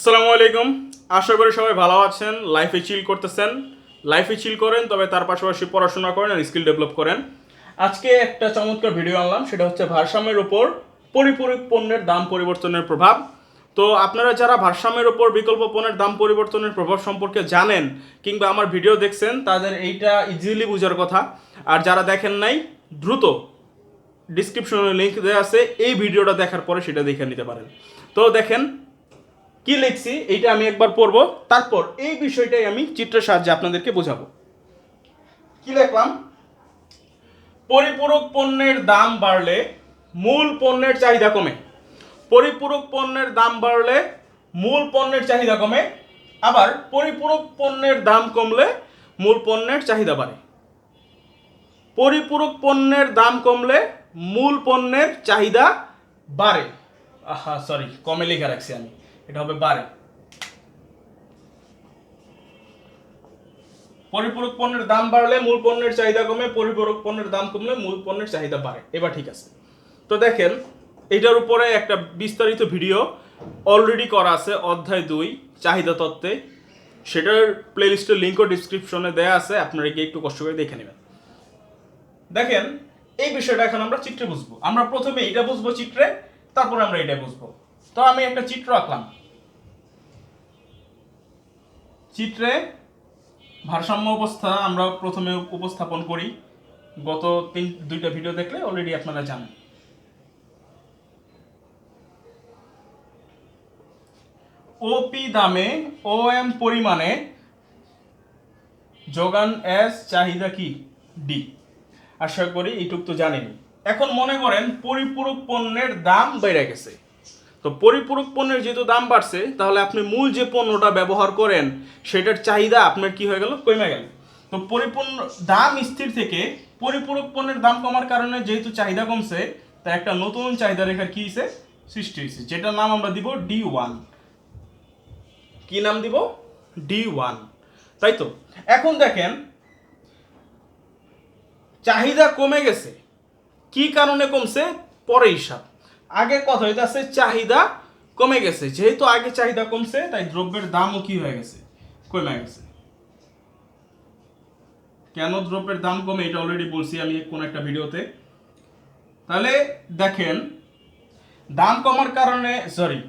আসসালামু আলাইকুম। আশা করি সবাই ভালো আছেন লাইফে চিল করতেছেন। লাইফে চিল করেন, তবে তার পাশাপাশি পড়াশোনা করেন আর স্কিল ডেভেলপ করেন। আজকে একটা চমৎকার ভিডিও আনলাম, সেটা হচ্ছে ভারসাম্যের উপর পরিপূরক পণ্যের দাম পরিবর্তনের প্রভাব। তো আপনারা যারা ভারসাম্যের উপর বিকল্প পণ্যের দাম পরিবর্তনের প্রভাব সম্পর্কে জানেন কিংবা আমার ভিডিও দেখছেন, তাদের এইটা ইজিলি বোঝার কথা। আর যারা দেখেন নাই, দ্রুত ডিসক্রিপশনে লিঙ্ক দেওয়া আছে, এই ভিডিওটা দেখার পরে সেটা দেখে নিতে পারেন। তো দেখেন কি লিখছি এইটা আমি একবার পড়ব। তারপর এই বিষয়টাই আমি চিত্রের সাহায্যে আপনাদেরকে বোঝাবো। কি লিখলাম? পরিপূরক পণ্যের দাম বাড়লে মূল পণ্যের চাহিদা কমে। পরিপূরক পণ্যের দাম বাড়লে মূল পণ্যের চাহিদা কমে। আবার পরিপূরক পণ্যের দাম কমলে মূল পণ্যের চাহিদা বাড়ে। পরিপূরক পণ্যের দাম কমলে মূল পণ্যের চাহিদা বাড়ে। আহা সরি কমে লেখা রাখছি আমি। এটা হবে বাড়ে পরিপূরক পণ্যের দাম বাড়লে মূল পণ্যের চাহিদা কমে, পরিপূরক পণ্যের দাম কমলে মূল পণ্যের চাহিদা বাড়ে। এবার ঠিক আছে। তো দেখেন এটার উপরে একটা বিস্তারিত ভিডিও অলরেডি করা আছে, অধ্যায় দুই, চাহিদা তত্ত্বে। সেটার প্লেলিস্টের লিঙ্কও ডিসক্রিপশনে দেয়া আছে, আপনারা গিয়ে একটু কষ্ট করে দেখে নেবেন। দেখেন, এই বিষয়টা এখন আমরা চিত্রে বুঝব। আমরা প্রথমে এটা বুঝব চিত্রে, তারপরে আমরা এটা বুঝব। তো আমি একটা চিত্র আঁকলাম। চিত্রে ভারসাম্য অবস্থা আমরা প্রথমে উপস্থাপন করি। গত তিন, দুইটা ভিডিও দেখলে অলরেডি আপনারা জানেন। ওপি দামে ও এম পরিমাণে যোগান এস চাহিদা কি? ডি আশা করি এইটুক তো জানেনি এখন মনে করেন, পরিপূরক পণ্যের দাম বেড়ে গেছে। তো পরিপূরক পণ্যের যেহেতু দাম বাড়ছে, তাহলে আপনি মূল যে পণ্যটা ব্যবহার করেন, সেটার চাহিদা আপনার কি হয়ে গেল? কমে গেল। তো পরিপূর্ণ দাম স্থির থেকে পরিপূরক পণ্যের দাম কমার কারণে যেহেতু চাহিদা কমছে তা একটা নতুন চাহিদা রেখার কি হয়েছে সৃষ্টি হয়েছে যেটার নাম আমরা দিব ডি ওয়ান। কি নাম দিব? D one. তাই তো? এখন দেখেন, চাহিদা কমে গেছে। কি কারণে কমছে? পরে হিসাব। আগে কথা হইতাছে, চাহিদা কমে গেছে। যেহেতু আগে চাহিদা কমছে, তাই দ্রব্যের দামও কি হয়ে গেছে? কমে গেছে। কেন দ্রব্যের দাম কমে, এটা অলরেডি বলছি আমি কোন একটা ভিডিওতে। তাহলে দেখেন, দাম কমার কারণে সরি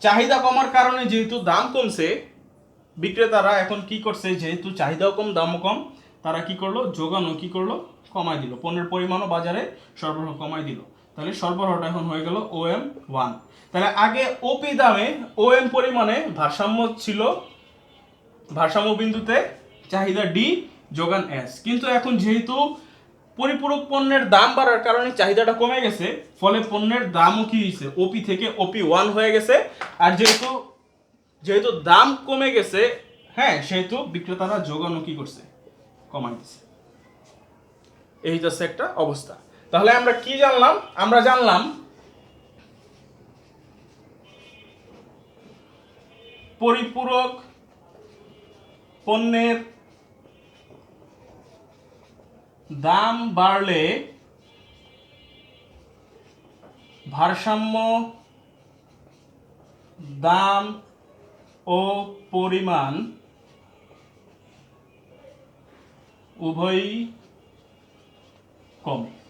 চাহিদা কমার কারণে যেহেতু দাম কমছে, বিক্রেতারা এখন কি করছে, যেহেতু চাহিদাও কম, দামও কম, তারা কি করল? যোগানো কি করল? কমাই দিল। পণ্যের পরিমাণও বাজারে সরবরাহ কমাই দিল। তাহলে সরবরাহটা এখন হয়ে গেল ও এম ওয়ান তাহলে আগে ওপি দামে ও এম পরিমাণে ভারসাম্য ছিল, ভারসাম্য বিন্দুতে চাহিদা ডি যোগান এস কিন্তু এখন যেহেতু পরিপূরক পণ্যের দাম বাড়ার কারণে চাহিদাটা কমে গেছে, ফলে পণ্যের দামও কি হয়েছে? ওপি থেকে ওপি ওয়ান হয়ে গেছে। আর যেহেতু যেহেতু দাম কমে গেছে হ্যাঁ সেহেতু বিক্রেতারা যোগানো কি করছে? কমাই দিছে। এই হচ্ছে একটা অবস্থা। তাহলে আমরা কি জানলাম? আমরা জানলাম পরিপূরক পণ্যের দাম বাড়লে ভারসাম্য, দাম ও পরিমাণ উভয়ই কমে।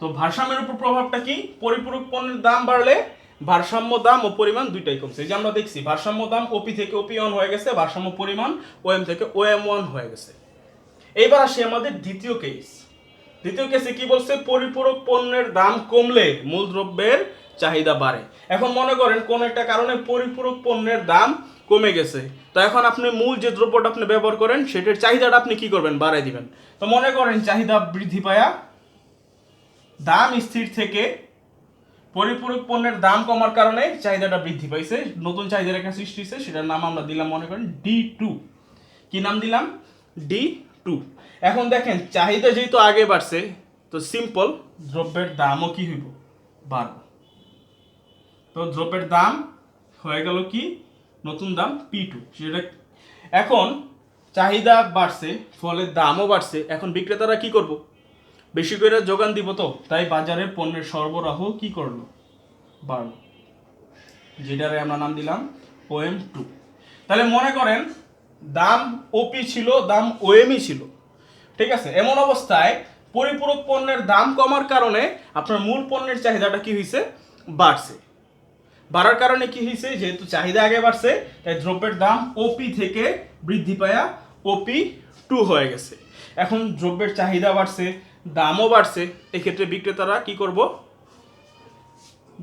তো ভারসাম্যের উপর প্রভাবটা কি? পরিপূরক পণ্যের দাম বাড়লে ভারসাম্য দাম ও পরিমাণ দুইটাই কমছে। এই যে আমরা দেখছি, ভারসাম্য দাম ওপি থেকে ওপি ওয়ান হয়ে গেছে, ভারসাম্য পরিমাণ ওএম থেকে ওএম ওয়ান হয়ে গেছে। এইবার আসি আমাদের দ্বিতীয় কেস দ্বিতীয় কেসে কি বলছে? পরিপূরক পণ্যের দাম কমলে মূল দ্রব্যের চাহিদা বাড়ে। এখন মনে করেন কোন একটা কারণে পরিপূরক পণ্যের দাম কমে গেছে। তো এখন আপনি মূল যে দ্রব্যটা আপনি ব্যবহার করেন, সেটার চাহিদাটা আপনি কি করবেন? বাড়াই দিবেন। তো মনে করেন চাহিদা বৃদ্ধি পায়া দাম স্থির থেকে পরিপূরক পণ্যের দাম কমার কারণে চাহিদাটা বৃদ্ধি পাইছে। নতুন চাহিদা রেখা সৃষ্টি হয়েছে সেটার নাম আমরা দিলাম, মনে করেন ডি টু কি নাম দিলাম? ডি টু এখন দেখেন, চাহিদা যেহেতু আগে বাড়ছে, তো সিম্পল দ্রব্যের দামও কি হইব? বাড়বে। তো দ্রব্যের দাম হয়ে গেল কি? নতুন দাম পি টু সেটা এখন চাহিদা বাড়ছে ফলে দামও বাড়ছে, এখন বিক্রেতারা কি করব? বেশি করে যোগান দিব তো, তাই বাজারে পণ্যের সরবরাহ কি করল? বাড়লো যেটারে আমরা নাম দিলাম ওএম টু তাহলে মনে করেন, দাম ওপি ছিল, দাম ওএমই ছিল। ঠিক আছে? এমন অবস্থায় পরিপূরক পণ্যের দাম কমার কারণে আপনার মূল পণ্যের চাহিদাটা কি হয়েছে বাড়ছে। বাড়ার কারণে কি হয়েছে যেহেতু চাহিদা আগে বাড়ছে, তাই দ্রব্যের দাম ওপি থেকে বৃদ্ধি পায়া ওপি টু হয়ে গেছে। এখন দ্রব্যের চাহিদা বাড়ছে দামও বাড়ছে। এক্ষেত্রে বিক্রেতারা কি করব?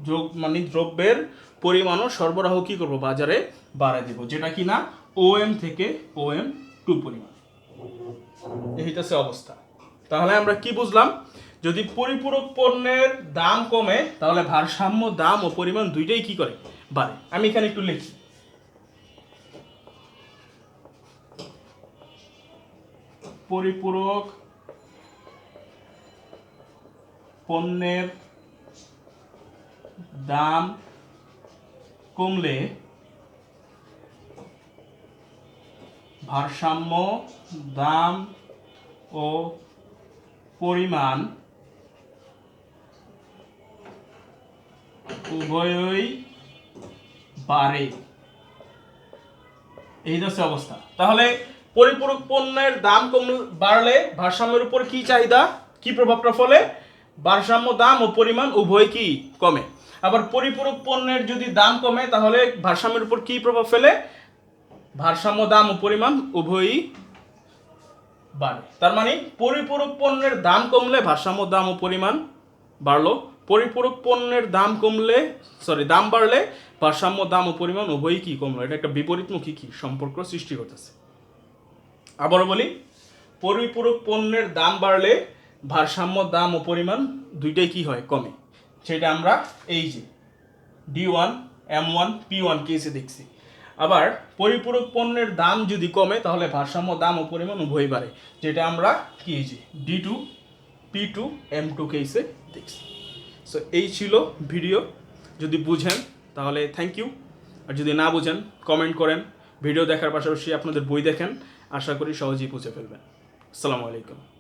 যোগ মানে দ্রব্যের পরিমাণ ও সরবরাহ কি করব? বাজারে বাড়ায় দেব, যেটা কি না ওএম থেকে ওএম টু পরিমাণ। এই হইতেছে অবস্থা। তাহলে আমরা কি বুঝলাম? যদি পরিপূরক পণ্যের দাম কমে, তাহলে ভারসাম্য, দাম ও পরিমাণ দুইটাই কি করে? বাড়ে। আমি এখানে একটু লিখি। পরিপূরক পণ্যের দাম কমলে ভারসাম্য, দাম ও পরিমাণ উভয়ই বাড়ে। এই হচ্ছে অবস্থা। তাহলে পরিপূরক পণ্যের দাম কম বাড়লে ভারসাম্যের উপর কি চাহিদা, কি প্রভাবটা ফলে? ভারসাম্য দাম ও পরিমাণ উভয় কি কমে? আবার পরিপূরক পণ্যের যদি দাম কমে, তাহলে ভারসাম্যের উপর কি প্রভাব ফেলে? ভারসাম্য দাম ও পরিমাণ উভয়ই বাড়ে। তার মানে পরিপূরক পণ্যের দাম কমলে ভারসাম্য দাম ও পরিমাণ বাড়লো। পরিপূরক পণ্যের দাম কমলে সরি দাম বাড়লে ভারসাম্য দাম ও পরিমাণ উভয়ই কি কমলো? এটা একটা বিপরীতমুখী কি সম্পর্ক সৃষ্টি করতেছে। আবারও বলি, পরিপূরক পণ্যের দাম বাড়লে ভারসাম্য, দাম ও পরিমাণ দুইটাই কি হয়? কমে। সেটা আমরা এই যে D one M one P one কেসে দেখছি। আবার পরিপূরক পণ্যের দাম যদি কমে, তাহলে ভারসাম্য, দাম ও পরিমাণ উভয় বাড়ে। যেটা আমরা কি যে D two P two M two কেসে দেখছি। সো এই ছিল ভিডিও। যদি বুঝেন, তাহলে থ্যাংক ইউ আর যদি না বুঝেন কমেন্ট করেন। ভিডিও দেখার পাশাপাশি আপনাদের বই দেখেন। আশা করি সহজেই বুঝে ফেলবেন। আসসালামু আলাইকুম।